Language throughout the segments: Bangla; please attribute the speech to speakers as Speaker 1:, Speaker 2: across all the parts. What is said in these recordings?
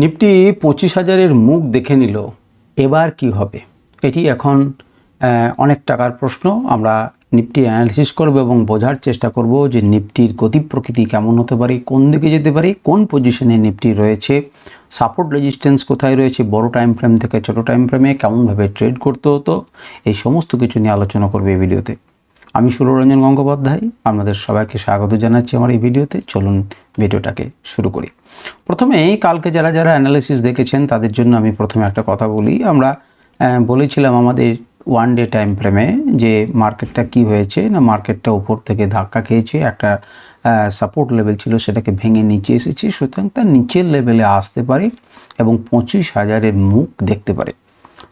Speaker 1: নিফটি পঁচিশ হাজারের মুখ দেখে নিল, এবার কি হবে? এটি এখন অনেক টাকার প্রশ্ন। আমরা নিফটি অ্যানালিসিস করব এবং বোঝার চেষ্টা করব যে নিফটির গতি প্রকৃতি কেমন হতে পারে, কোন দিকে যেতে পারে, কোন পজিশনে নিফটি রয়েছে সাপোর্ট রেজিস্ট্যান্স কোথায় রয়েছে, বড় টাইম ফ্রেম থেকে ছোট টাইম ফ্রেমে কেমনভাবে ট্রেড করতে হতো, এই সমস্ত কিছু নিয়ে আলোচনা করবে এই ভিডিওতে আমি সুররঞ্জন গঙ্গোপাধ্যায়, আপনাদের সবাইকে স্বাগত জানাচ্ছি আমার এই ভিডিওতে। চলুন ভিডিওটাকে শুরু করি। প্রথমে কালকে যারা যারা অ্যানালিসিস দেখেছেন, তাদের জন্য আমি প্রথমে একটা কথা বলি। আমরা বলেছিলাম আমাদের ওয়ান ডে টাইম ফ্রেমে যে মার্কেটটা কি হয়েছে, না মার্কেটটা উপর থেকে ধাক্কা খেয়েছে, একটা সাপোর্ট লেভেল ছিল, সেটাকে ভেঙে নিচে এসেছে, সুতরাং তার নিচের লেভেলে আসতে পারে এবং পঁচিশ হাজারের মুখ দেখতে পারে।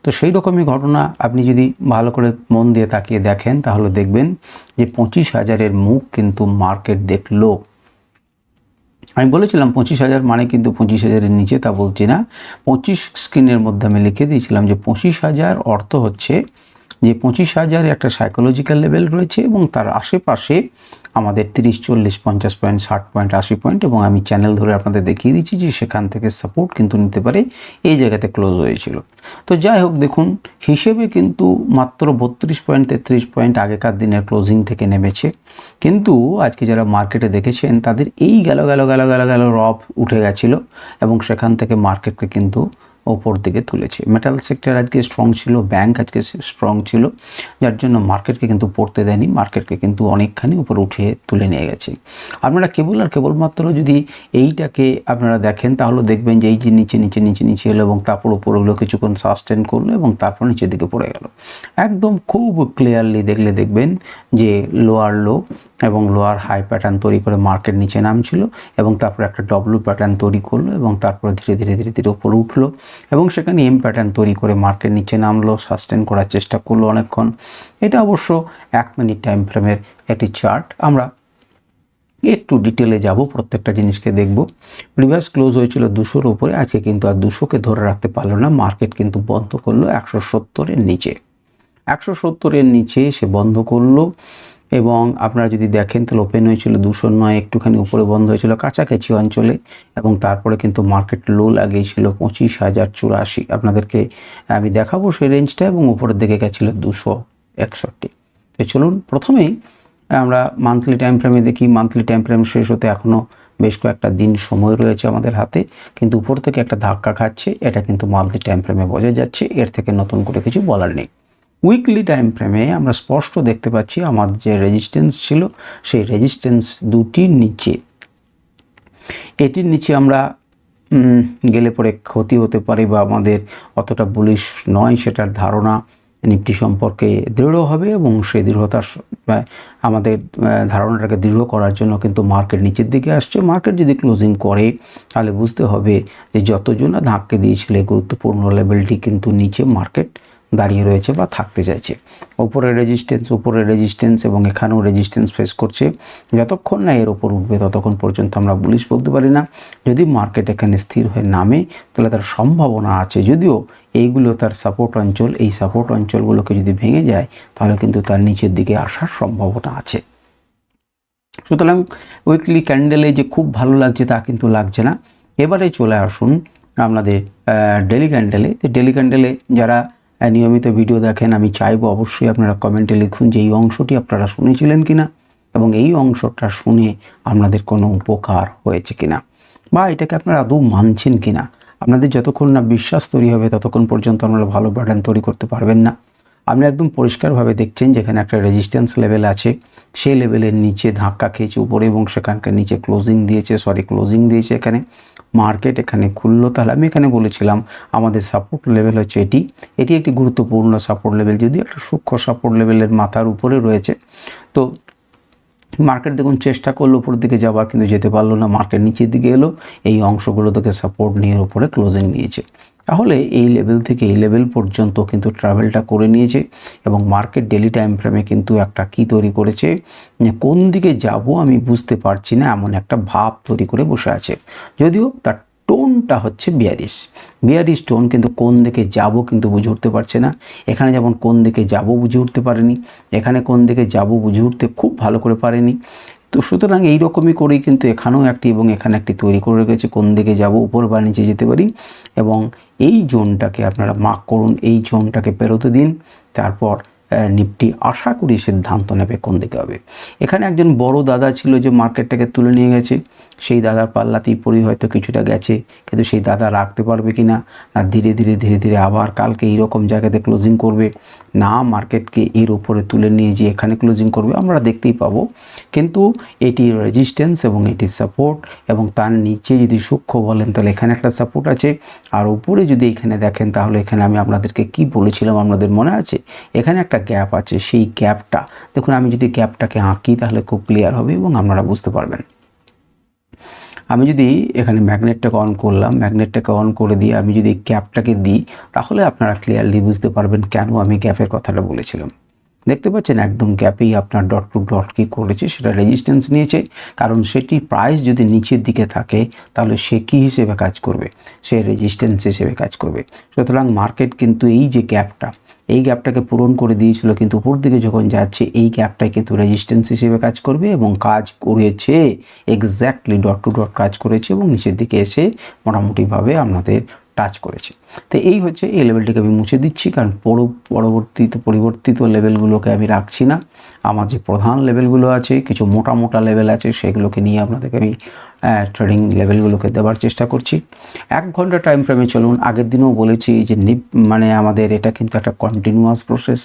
Speaker 1: তো সেই রকমই ঘটনা আপনি যদি ভালো করে মন দিয়ে তাকিয়ে দেখেন, তাহলে দেখবেন যে পঁচিশ হাজারের মুখ কিন্তু মার্কেট দেখল। আমি বলেছিলাম পঁচিশ হাজার মানে কিন্তু পঁচিশ হাজারের নিচে তা বলছি না। পঁচিশ স্ক্রিনের মধ্যে আমি লিখে দিয়েছিলাম যে পঁচিশ হাজার অর্থ হচ্ছে যে পঁচিশ হাজার একটা সাইকোলজিক্যাল লেভেল রয়েছে এবং তার আশেপাশে আমাদের তিরিশ চল্লিশ পঞ্চাশ পয়েন্ট ষাট পয়েন্ট আশি পয়েন্ট এবং আমি চ্যানেল ধরে আপনাদের দেখিয়ে দিচ্ছি যে সেখান থেকে সাপোর্ট কিন্তু নিতে পারে এই জায়গাতে ক্লোজ হয়েছিল। তো যাই হোক দেখুন হিসেবে কিন্তু মাত্র বত্রিশ পয়েন্ট তেত্রিশ পয়েন্ট আগেকার দিনের ক্লোজিং থেকে নেমেছে। কিন্তু আজকে যারা মার্কেটে দেখেছেন তাদের এই গেল গেল গেল গেল গেল রব উঠে গেছিল এবং সেখান থেকে মার্কেটকে কিন্তু ওপর দিকে তুলেছে। মেটাল সেক্টর আজকে স্ট্রং ছিল ব্যাংক আজকে স্ট্রং ছিল, যার জন্য মার্কেটকে কিন্তু পড়তে দেয়নি মার্কেটকে কিন্তু অনেকখানি উপরে উঠে তুলে নিয়ে গেছে। আপনারা কেবল আর কেবলমাত্র যদি এইটাকে আপনারা দেখেন, তাহলে দেখবেন যে এই যে নিচে নিচে নিচে নিচে এলো এবং তারপর উপর হলো কিছুক্ষণ সাস্টেন করল এবং তারপর নিচের দিকে পড়ে গেল। একদম খুব ক্লিয়ারলি দেখলে দেখবেন যে লোয়ার লো এবং লোয়ার হাই প্যাটার্ন তৈরি করে মার্কেট নিচে নামছিল এবং তারপর একটা ডব্লু প্যাটার্ন তৈরি করল এবং তারপরে ধীরে ধীরে ধীরে ধীরে উপরে উঠল এবং সেখানে এম প্যাটার্ন তৈরি করে মার্কেট নিচে নামলো সাস্টেন করার চেষ্টা করল অনেকক্ষণ। এটা অবশ্য এক মিনিট টাইম ফ্রেমের একটি চার্ট আমরা একটু ডিটেলে যাব, প্রত্যেকটা জিনিসকে দেখব। প্রিভিয়াস ক্লোজ হয়েছিল দুশোর উপরে, আজকে কিন্তু আর দুশোকে ধরে রাখতে পারল না। মার্কেট কিন্তু বন্ধ করল একশো সত্তরের নিচে। একশো সত্তরের নিচে সে বন্ধ করল। এবং আপনারা যদি দেখেন, তাহলে ওপেন হয়েছিল দুশো নয়, একটুখানি উপরে বন্ধ হয়েছিল কাছাকাছি অঞ্চলে এবং তারপরে কিন্তু মার্কেট লো লাগিয়েছিল পঁচিশ হাজার চুরাশি। আপনাদেরকে আমি দেখাবো সেই রেঞ্জটা এবং উপরের দিকে গেছিল দুশো একষট্টি। তো চলুন, প্রথমেই আমরা মান্থলি টাইম ফ্রেমে দেখি। মান্থলি টাইম ফ্রেম শেষ হতে এখনও বেশ কয়েকটা দিন সময় রয়েছে আমাদের হাতে, কিন্তু উপর থেকে একটা ধাক্কা খাচ্ছে। এটা কিন্তু মান্থলি টাইম ফ্রেমে বোঝা যাচ্ছে। এর থেকে নতুন করে কিছু বলার নেই। উইকলি টাইম ফ্রেমে আমরা স্পষ্ট দেখতে পাচ্ছি আমার যে রেজিস্ট্যান্স ছিল, সেই রেজিস্ট্যান্স দুটির নিচে। এটির নিচে আমরা গেলে পরে ক্ষতি হতে পারে বা আমাদের অতটা বুলিশ নয় সেটার ধারণা নিফটি সম্পর্কে দৃঢ় হবে এবং সেই দৃঢ়তার আমাদের ধারণাটাকে দৃঢ় করার জন্য কিন্তু মার্কেট নিচের দিকে আসছে। মার্কেট যদি ক্লোজিং করে, তাহলে বুঝতে হবে যে যতজন ধাক্কে দিয়েছিল গুরুত্বপূর্ণ লেভেলটি কিন্তু নিচে মার্কেট দাঁড়িয়ে রয়েছে বা থাকতে চাইছে। উপরে রেজিস্ট্যান্স উপরে রেজিস্ট্যান্স এবং এখানেও রেজিস্ট্যান্স ফেস করছে। যতক্ষণ না এর ওপর উঠবে ততক্ষণ পর্যন্ত আমরা বুলিশ বলতে পারি না। যদি মার্কেট এখানে স্থির হয়ে নামে, তাহলে তার সম্ভাবনা আছে। যদিও এইগুলো তার সাপোর্ট অঞ্চল, এই সাপোর্ট অঞ্চলগুলোকে যদি ভেঙে যায়, তাহলে কিন্তু তার নিচের দিকে আসার সম্ভাবনা আছে। সুতরাং উইকলি ক্যান্ডেলে যে খুব ভালো লাগছে তা কিন্তু লাগছে না। এবারে চলে আসুন আপনাদের ডেলি ক্যান্ডেলে ডেলি ক্যান্ডেলে যারা নিয়মিত ভিডিও দেখেন, আমি চাইব অবশ্যই আপনারা কমেন্টে লিখুন যে এই অংশটি আপনারা শুনেছিলেন কিনা এবং এই অংশটা শুনে আপনাদের কোনো উপকার হয়েছে কিনা বা এটাকে আপনারা আদৌ মানছেন কিনা। আপনাদের যতক্ষণ না বিশ্বাস তৈরি হবে, ততক্ষণ পর্যন্ত আপনারা ভালো প্যাটার্ন তৈরি করতে পারবেন না। আপনি একদম পরিষ্কারভাবে দেখছেন যেখানে একটা রেজিস্ট্যান্স লেভেল আছে। সেই লেভেলের নিচে ধাক্কা খেয়েছে উপরে এবং সেখানকার নিচে ক্লোজিং দিয়েছে সরি ক্লোজিং দিয়েছে এখানে। মার্কেট এখানে খুললো। তাহলে আমি এখানে বলেছিলাম, আমাদের সাপোর্ট লেভেল হচ্ছে এটি। এটি একটি গুরুত্বপূর্ণ সাপোর্ট লেভেল যদি একটা সূক্ষ্ম সাপোর্ট লেভেলের মাথার উপরে রয়েছে। তো মার্কেট দেখুন, চেষ্টা করল উপর দিকে যাওয়ার, কিন্তু যেতে পারল না। মার্কেট নিচের দিকে এলো, এই অংশগুলো থেকে সাপোর্ট নিয়ে উপরে ক্লোজিং নিয়েছে তাহলে এই লেভেল থেকে এই লেভেল পর্যন্ত কিন্তু ট্রাভেলটা করে নিয়েছে এবং মার্কেট ডেলি টাইম ফ্রেমে কিন্তু একটা কি তৈরি করেছে কোন দিকে যাব আমি বুঝতে পারছি না, এমন একটা ভাব তৈরি করে বসে আছে। যদিও তার টোনটা হচ্ছে বিয়ারিশ। বিয়ারিশ টোন কিন্তু কোন দিকে যাব কিন্তু বুঝে উঠতে পারছে না। এখানে যেমন কোন দিকে যাব বুঝে উঠতে পারেনি, এখানে কোন দিকে যাব বুঝে উঠতে খুব ভালো করে পারেনি। তো সুতরাং এইরকমই করেই কিন্তু এখানেও একটি এবং এখানে একটি তৈরি করে রেখেছে, কোন দিকে যাব, উপর বা নিচে যেতে পারি। এবং এই জোনটাকে আপনারা মার্ক করুন এই জোনটাকে পেরোতে দিন তারপর নিফটি আশা করি সিদ্ধান্ত নেবে কোন দিকে হবে। এখানে একজন বড় দাদা ছিল যে মার্কেটটাকে তুলে নিয়ে গেছে। সেই দাদার পাল্লাতেই পরি হয়তো কিছুটা গেছে, কিন্তু সেই দাদা রাখতে পারবে কি না না ধীরে ধীরে ধীরে ধীরে আবার কালকে এইরকম জায়গাতে ক্লোজিং করবে, না মার্কেটকে এর উপরে তুলে নিয়ে যে এখানে ক্লোজিং করবে, আমরা দেখতেই পাবো। কিন্তু এটি রেজিস্ট্যান্স এবং এটি সাপোর্ট এবং তার নিচে যদি সূক্ষ্ম বলেন তাহলে এখানে একটা সাপোর্ট আছে। আর উপরে যদি এখানে দেখেন তাহলে এখানে আমি আপনাদেরকে কি বলেছিলাম আপনাদের মনে আছে? এখানে একটা গ্যাপ আছে, সেই গ্যাপটা দেখুন, আমি যদি গ্যাপটাকে আঁকি, তাহলে খুব ক্লিয়ার হবে এবং আপনারা বুঝতে পারবেন। আমি যদি এখানে ম্যাগনেটটাকে অন করলাম ম্যাগনেটটাকে অন করে দিয়ে আমি যদি গ্যাপটাকে দিই, তাহলে আপনারা ক্লিয়ারলি বুঝতে পারবেন কেন আমি গ্যাপের কথাটা বলেছিলাম। দেখতে পাচ্ছেন, একদম গ্যাপেই আপনার ডট টু ডট কি করেছে, সেটা রেজিস্ট্যান্স নিয়েছে। কারণ সেটি প্রাইস যদি নিচের দিকে থাকে, তাহলে সে কী হিসেবে কাজ করবে? সে রেজিস্ট্যান্স হিসেবে কাজ করবে। সুতরাং মার্কেট কিন্তু এই যে গ্যাপটা এই গ্যাপটাকে পূরণ করে দিয়েছিল, কিন্তু উপর দিকে যখন যাচ্ছে, এই গ্যাপটাই কিন্তু রেজিস্ট্যান্স হিসেবে কাজ করবে এবং কাজ করেছে এক্স্যাক্টলি ডট টু ডট কাজ করেছে এবং নিচের দিকে এসে মোটামুটিভাবে আপনাদের টাচ করেছে। তো এই হচ্ছে এই লেভেলটিকে আমি মুছে দিচ্ছি, কারণ পর পরবর্তীত, পরিবর্তিত লেভেলগুলোকে আমি রাখছি না। আমার যে প্রধান লেভেলগুলো আছে, কিছু মোটা মোটা লেভেল আছে, সেগুলোকে নিয়ে আপনাদেরকে আমি ট্রেডিং লেভেলগুলোকে দেওয়ার চেষ্টা করছি। এক ঘণ্টা টাইম ফ্রেমে চলুন, আগের দিনেও বলেছি যে নিপ মানে আমাদের এটা কিন্তু একটা কন্টিনিউয়াস প্রসেস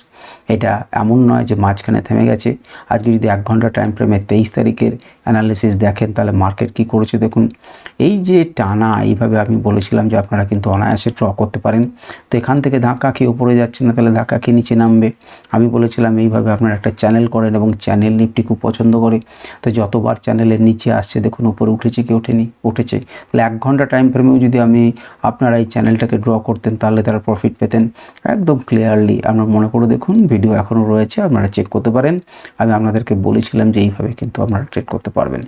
Speaker 1: এটা এমন নয় যে মাঝখানে থেমে গেছে। আজকে যদি এক ঘণ্টা টাইম ফ্রেমে তেইশ তারিখের অ্যানালিসিস দেখেন, তাহলে মার্কেট কি করেছে দেখুন। এই যে টানা, এইভাবে আমি বলেছিলাম যে আপনারা কিন্তু অনায়াসে ড্র করতে পারেন। তো এখান থেকে ধাক্কা খেয়ে উপরে যাচ্ছে না, তাহলে ধাক্কা খেয়ে নিচে নামবে। আমি বলেছিলাম এইভাবে আপনারা একটা চ্যানেল করেন এবং চ্যানেল নিফটি খুব পছন্দ করে। তো যতবার চ্যানেলের নিচে আসছে, দেখুন উপরে উঠেছে কি ওঠেনি? উঠেছে। তাহলে এক ঘণ্টা টাইম ফ্রেমেও যদি আমি আপনারা এই চ্যানেলটাকে ড্র করতেন, তাহলে তারা প্রফিট পেতেন। একদম ক্লিয়ারলি আপনার মনে করে দেখুন ভিডিও এখনও রয়েছে, আপনারা চেক করতে পারেন। আমি আপনাদেরকে বলেছিলাম যে এইভাবে কিন্তু আপনারা ট্রেড করতে পারবেন।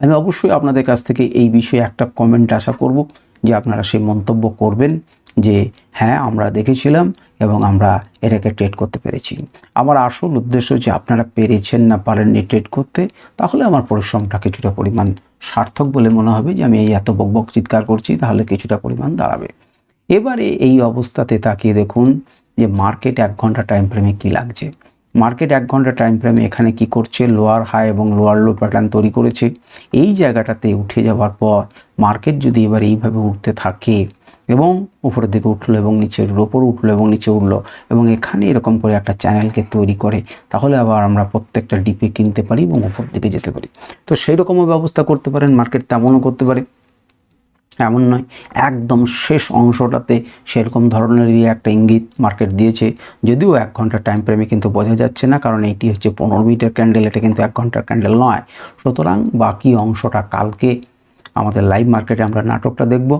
Speaker 1: আমি অবশ্যই আপনাদের কাছ থেকে এই বিষয়ে একটা কমেন্ট আশা করব। যে আপনারা সেই মন্তব্য করবেন যে হ্যাঁ আমরা দেখেছিলাম এবং আমরা এটাকে ট্রেড করতে পেরেছি। আমার আসল উদ্দেশ্য যে আপনারা পেরেছেন না পারেননি ট্রেড করতে, তাহলে আমার পরিশ্রমটা কিছুটা পরিমাণ সার্থক বলে মনে হবে যে আমি এই এত বকবক চিৎকার করছি, তাহলে কিছুটা পরিমাণ দাঁড়াবে। এবারে এই অবস্থাতে তাকিয়ে দেখুন যে মার্কেট এক ঘণ্টা টাইম ফ্রেমে কী লাগছে। মার্কেট এক ঘণ্টা টাইম ফ্রেমে এখানে কি করছে? লোয়ার হাই এবং লোয়ার লো প্যাটার্ন তৈরি করেছে। এই জায়গাটাতে উঠে যাওয়ার পর মার্কেট যদি এবার এইভাবে উঠতে থাকে এবং উপরের দিকে উঠল এবং নিচের ওপর উঠল এবং নিচে উঠল এবং এখানে এরকম করে একটা চ্যানেলকে তৈরি করে, তাহলে আবার আমরা প্রত্যেকটা ডিপে কিনতে পারি এবং উপর দিকে যেতে পারি। তো সেই রকমও ব্যবস্থা করতে পারেন মার্কেট তেমনও করতে পারে। এমন নয়, একদম শেষ অংশটাতে সেরকম ধরনেরই একটা ইঙ্গিত মার্কেট দিয়েছে। যদিও এক ঘণ্টার টাইম ফ্রেমে কিন্তু বোঝা যাচ্ছে না, কারণ এটি হচ্ছে পনেরো মিনিটের ক্যান্ডেল এটা কিন্তু এক ঘণ্টার ক্যান্ডেল নয়। সুতরাং বাকি অংশটা কালকে আমাদের লাইভ মার্কেটে আমরা নাটকটা দেখব।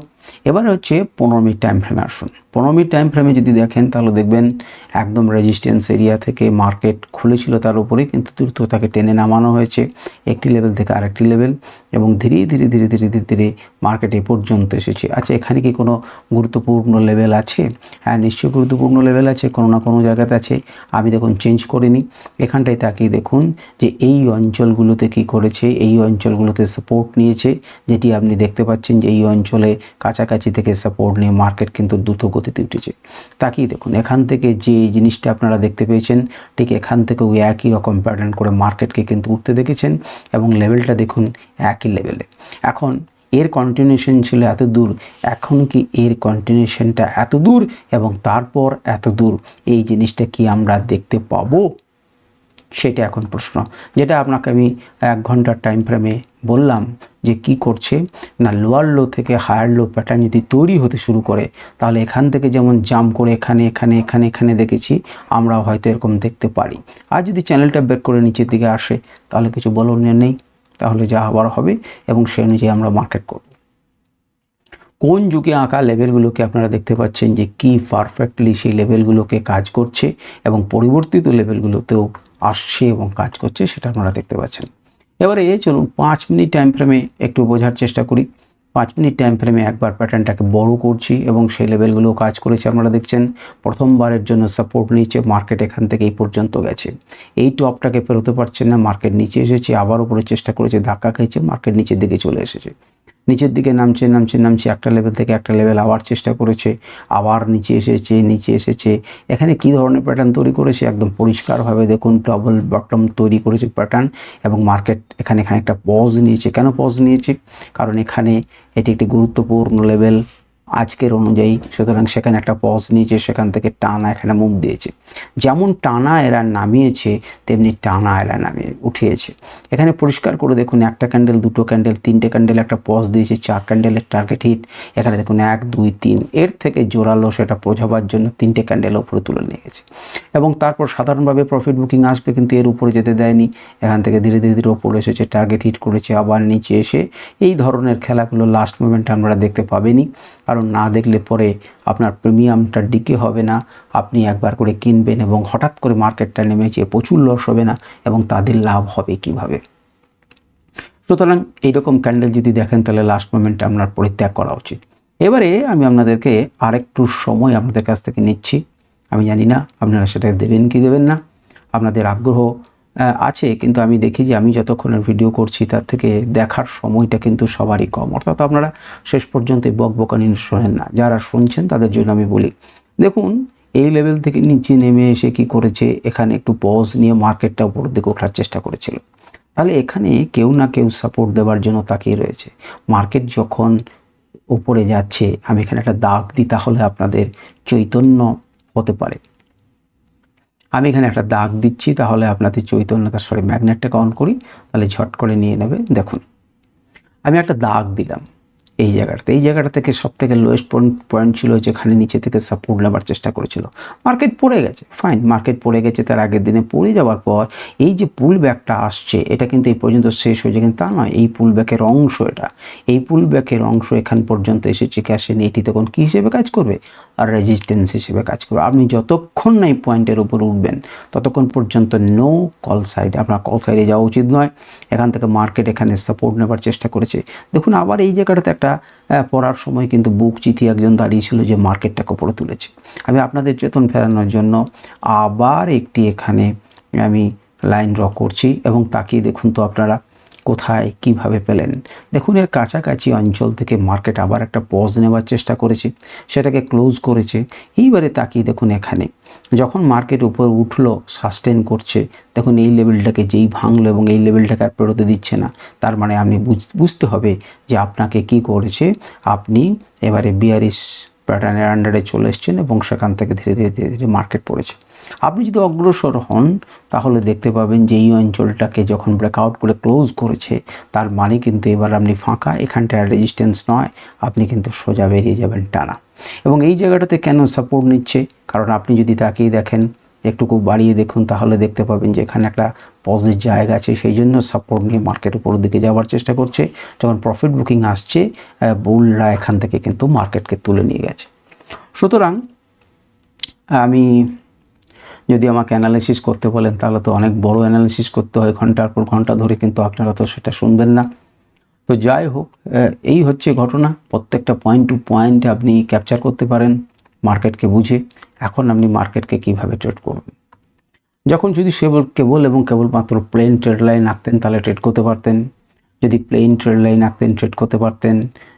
Speaker 1: এবারে হচ্ছে পনেরো মিনিট টাইম ফ্রেমে আসুন। পনেরো মিনিট টাইম ফ্রেমে যদি দেখেন, তাহলে দেখবেন একদম রেজিস্ট্যান্স এরিয়া থেকে মার্কেট খুলেছিল তার উপরে, কিন্তু দ্রুত তাকে টেনে নামানো হয়েছে একটি লেভেল থেকে আরেকটি লেভেল এবং ধীরে ধীরে ধীরে ধীরে ধীরে ধীরে মার্কেট এ পর্যন্ত এসেছে। আচ্ছা এখানে কি কোনো গুরুত্বপূর্ণ লেভেল আছে? হ্যাঁ নিশ্চয়ই গুরুত্বপূর্ণ লেভেল আছে, কোনো না কোনো জায়গাতে আছে। আমি দেখুন চেঞ্জ করিনি। এখানটায় তাকিয়ে দেখুন যে এই অঞ্চলগুলোতে কি করেছে, এই অঞ্চলগুলোতে সাপোর্ট নিয়েছে, যেটি আপনি দেখতে পাচ্ছেন যে এই অঞ্চলে কাছাকাছি থেকে সাপোর্ট নিয়ে মার্কেট কিন্তু দ্রুত গতিতে উঠেছে। তাকিয়ে দেখুন, এখান থেকে যে জিনিসটা আপনারা দেখতে পেয়েছেন, ঠিক এখান থেকে ওই একই রকম প্যাটার্ন করে মার্কেটকে কিন্তু উঠতে দেখেছেন এবং লেভেলটা দেখুন একই লেভেলে এখন এর কন্টিনিউশন ছিল এত দূর, এখন কি এর কন্টিনিউশনটা এত দূর এবং তারপর এত দূর, এই জিনিসটা কি আমরা দেখতে পাবো? সেটা এখন প্রশ্ন। যেটা আপনাকে আমি এক ঘণ্টার টাইম ফ্রেমে বললাম যে কি করছে, না লোয়ার লো থেকে হায়ার লো প্যাটার্ন যদি তৈরি হতে শুরু করে, তাহলে এখান থেকে যেমন জাম্প করে এখানে এখানে এখানে এখানে দেখেছি, আমরাও হয়তো এরকম দেখতে পারি। আর যদি চ্যানেলটা বের করে নিচের দিকে আসে, তাহলে কিছু বলার নেই তাহলে যা আবার হবে এবং সেই অনুযায়ী আমরা মার্কেট করব। কোন যুগে আঁকা লেভেলগুলোকে আপনারা দেখতে পাচ্ছেন যে কি পারফেক্টলি সেই লেভেলগুলোকে কাজ করছে এবং পরিবর্তিত লেভেলগুলোতেও আসছে এবং কাজ করছে, সেটা আপনারা দেখতে পাচ্ছেন। এবারে চলুন, পাঁচ মিনিট টাইম ফ্রেমে একটু বোঝার চেষ্টা করি। পাঁচ মিনিট টাইম ফ্রেমে একবার প্যাটার্নটাকে বড় করছি এবং সেই লেভেলগুলো কাজ করেছে, আপনারা দেখছেন। প্রথমবারের জন্য সাপোর্ট নিচে মার্কেট এখান থেকে এই পর্যন্ত গেছে। এই টপটাকে পেরোতে পারছেন না মার্কেট নিচে এসেছে, আবার উপরে চেষ্টা করেছে, ধাক্কা খেয়েছে মার্কেট নিচের দিকে চলে এসেছে। নিচের দিকে নামছে নামছে নামছে, একটা লেভেল থেকে একটা লেভেল আবার চেষ্টা করেছে, আবার নিচে এসেছে নিচে এসেছে। এখানে কি ধরনের প্যাটার্ন তৈরি করেছে একদম পরিষ্কারভাবে দেখুন ডবল বটম তৈরি করেছে প্যাটার্ন এবং মার্কেট এখানে এখানে একটা পজ নিয়েছে। কেন পজ নিয়েছে? কারণ এখানে এটি একটি গুরুত্বপূর্ণ লেভেল আজকের অনুযায়ী, সুতরাং সেখানে একটা পজ নিয়েছে, সেখান থেকে টানা এখানে মুখ দিয়েছে। যেমন টানা এরা নামিয়েছে, তেমনি টানা এরা নামিয়ে উঠিয়েছে। এখানে পরিষ্কার করে দেখুন, একটা ক্যান্ডেল দুটো ক্যান্ডেল তিনটে ক্যান্ডেল একটা পজ দিয়েছে, চার ক্যান্ডেলের টার্গেট হিট এখানে দেখুন, এক, দুই, তিন, এর থেকে জোরালো সেটা বোঝাবার জন্য তিনটে ক্যান্ডেল উপরে তুলে নিয়ে গেছে। এবং তারপর সাধারণভাবে প্রফিট বুকিং আসবে, কিন্তু এর উপরে যেতে দেয়নি। এখান থেকে ধীরে ধীরে ধীরে উপরে এসেছে টার্গেট হিট করেছে, আবার নিচে এসে এই ধরনের খেলাগুলো লাস্ট মোমেন্টে আমরা দেখতে পাবেনই কারণ না দেখলে পরে আপনার প্রিমিয়ামটা ডিকে হবে না। আপনি একবার করে কিনবেন এবং হঠাৎ করে মার্কেটটা নেমেছে প্রচুর লস হবে না এবং তাদের লাভ হবে কীভাবে? সুতরাং এইরকম ক্যান্ডেল যদি দেখেন, তাহলে লাস্ট মোমেন্টে আপনার পরিত্যাগ করা উচিত। এবারে আমি আপনাদেরকে আরেকটু সময় আপনাদের কাছ থেকে নিচ্ছি। আমি জানি না আপনারা সেটা দেবেন কি দেবেন না। আপনাদের আগ্রহ আছে, কিন্তু আমি দেখি যে আমি যতক্ষণের ভিডিও করছি, তার থেকে দেখার সময়টা কিন্তু সবারই কম। অর্থাৎ আপনারা শেষ পর্যন্ত বক বকানি শোনেন না। যারা শুনছেন, তাদের জন্য আমি বলি, দেখুন, এই লেভেল থেকে নিচে নেমে এসে কি করেছে, এখানে একটু পজ নিয়ে মার্কেটটা উপরের দিকে ওঠার চেষ্টা করেছিল। তাহলে এখানে কেউ না কেউ সাপোর্ট দেওয়ার জন্য তাকিয়ে রয়েছে। মার্কেট যখন উপরে যাচ্ছে, আমি এখানে একটা দাগ দিই, তাহলে আপনাদের চৈতন্য হতে পারে। আমি এখানে একটা দাগ দিচ্ছি, তাহলে আপনাদের চৈতন্যতার সরি ম্যাগনেটটাকে অন করি, তাহলে ঝট করে নিয়ে নেবে। দেখুন, আমি একটা দাগ দিলাম। এই জায়গাটাতে। এই জায়গাটা থেকে সব থেকে লোয়েস্ট পয়েন্ট পয়েন্ট ছিল যেখানে নিচে থেকে সাপোর্ট নেবার চেষ্টা করেছিল। মার্কেট পড়ে গেছে ফাইন মার্কেট পড়ে গেছে, তার আগের দিনে পড়ে যাওয়ার পর এই যে পুল ব্যাকটা আসছে, এটা কিন্তু এই পর্যন্ত শেষ হয়েছে, কিন্তু তা নয়, এই পুল ব্যাকের অংশ এটা। এই পুল ব্যাকের অংশ এখান পর্যন্ত এসেছে ক্যাশে এটি তখন কী হিসেবে কাজ করবে? আর রেজিস্ট্যান্স হিসেবে কাজ করবে। আপনি যতক্ষণ না এই পয়েন্টের উপর উঠবেন, ততক্ষণ পর্যন্ত নো কল সাইড আপনার কল সাইডে যাওয়া উচিত নয়। এখান থেকে মার্কেট এখানে সাপোর্ট নেবার চেষ্টা করেছে। দেখুন, আবার এই জায়গাটাতে একটা পড়ার সময় কিন্তু বুক চিতি একজন দাঁড়িয়েছিল যে মার্কেটটাকে উপরে তুলেছে। আমি আপনাদের চেতন ফেরানোর জন্য আবার একটি এখানে আমি লাইন ড্র করছি এবং তাকিয়ে দেখুন তো আপনারা কোথায়, কীভাবে পেলেন। দেখুন, এর কাছাকাছি অঞ্চল থেকে মার্কেট আবার একটা পজ নেওয়ার চেষ্টা করেছে, সেটাকে ক্লোজ করেছে। এইবারে তাকিয়ে দেখুন এখানে। যখন মার্কেট উপর উঠল সাস্টেন করছে, তখন এই লেভেলটাকে যেই ভাঙলো এবং এই লেভেলটাকে আর পেরোতে দিচ্ছে না, তার মানে আপনি বুঝতে হবে যে আপনাকে কি করেছে। আপনি এবারে বিয়ারিশ প্যাটার্নের আন্ডারে চলে এসছেন এবং সেখান থেকে ধীরে ধীরে ধীরে ধীরে মার্কেট পড়েছে। আপনি যদি অগ্রসর হন, তাহলে দেখতে পাবেন যে এই অঞ্চলটাকে যখন ব্রেকআউট করে ক্লোজ করেছে, তার মানে কিন্তু এবার আপনি ফাঁকা এখানটা রেজিস্ট্যান্স নয়, আপনি কিন্তু সোজা বেরিয়ে যাবেন টানা। এবং এই জায়গাটাতে কেন সাপোর্ট নিচ্ছে? কারণ আপনি যদি তাকেই দেখেন একটুকু বাড়িয়ে দেখুন, তাহলে দেখতে পাবেন যে এখানে একটা পজিটিভ জায়গা আছে। সেই জন্য সাপোর্ট নিয়ে মার্কেট উপরের দিকে যাওয়ার চেষ্টা করছে। যখন প্রফিট বুকিং আসছে বুলরা এখান থেকে কিন্তু মার্কেটকে তুলে নিয়ে গেছে। সুতরাং, আমি যদি আমাকে অ্যানালিসিস করতে বলেন, তাহলে তো অনেক বড় অ্যানালিসিস করতে হয়। ঘণ্টার পর ঘণ্টা ধরে কিন্তু আপনারা তো সেটা শুনবেন না। তো যাই হোক এই হচ্ছে ঘটনা। প্রত্যেকটা পয়েন্ট টু পয়েন্ট আপনি ক্যাপচার করতে পারেন মার্কেটকে বুঝে। এখন আপনি মার্কেটকে কীভাবে ট্রেড করবেন? যখন যদি সেবল কেবল এবং কেবলমাত্র প্লেন ট্রেড লাইন আঁকতেন, তাহলে ট্রেড করতে পারতেন। যদি প্লেন ট্রেড লাইন আঁকতেন ট্রেড করতে পারতেন।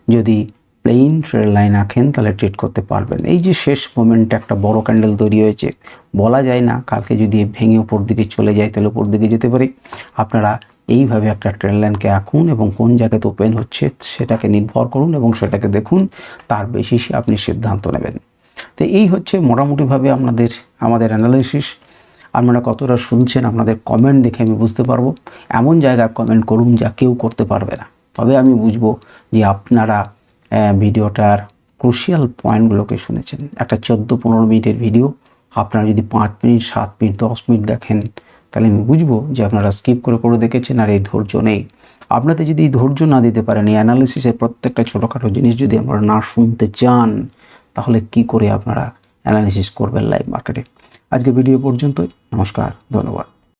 Speaker 1: যদি প্লেন ট্রেড লাইন আঁকেন, তাহলে ট্রেড করতে পারবেন। এই যে শেষ মোমেন্টে একটা বড় ক্যান্ডেল তৈরি হয়েছে, বলা যায় না, কালকে যদি ভেঙে উপর দিকে চলে যায়, তাহলে উপর দিকে যেতে পারি। আপনারা এইভাবে একটা ট্রেন লাইনকে আঁকুন এবং কোন জায়গাতে ওপেন হচ্ছে, সেটাকে নির্ভর করুন এবং সেটাকে দেখুন, তার বেশি আপনি সিদ্ধান্ত নেবেন। তো এই হচ্ছে মোটামুটিভাবে আপনাদের, আমাদের অ্যানালাইসিস আপনারা কতটা শুনছেন, আপনাদের কমেন্ট দেখে আমি বুঝতে পারব। এমন জায়গায় কমেন্ট করুন যা কেউ করতে পারবে না। তবে আমি বুঝব যে আপনারা ভিডিওটার ক্রুশিয়াল পয়েন্টগুলোকে শুনেছেন। একটা চোদ্দ পনেরো মিনিটের ভিডিও আপনারা যদি পাঁচ মিনিট, সাত মিনিট, দশ মিনিট দেখেন, তাহলে আমি বুঝব যে আপনারা স্কিপ করে করে দেখেছেন আর এই ধৈর্য নেই। আপনাদের যদি ধৈর্য না দিতে পারেন, এই অ্যানালিসিসের প্রত্যেকটা ছোটোখাটো জিনিস যদি আপনারা না শুনতে চান তাহলে কি করে আপনারা অ্যানালিসিস করবেন লাইভ মার্কেটে আজকে ভিডিও পর্যন্তই নমস্কার ধন্যবাদ।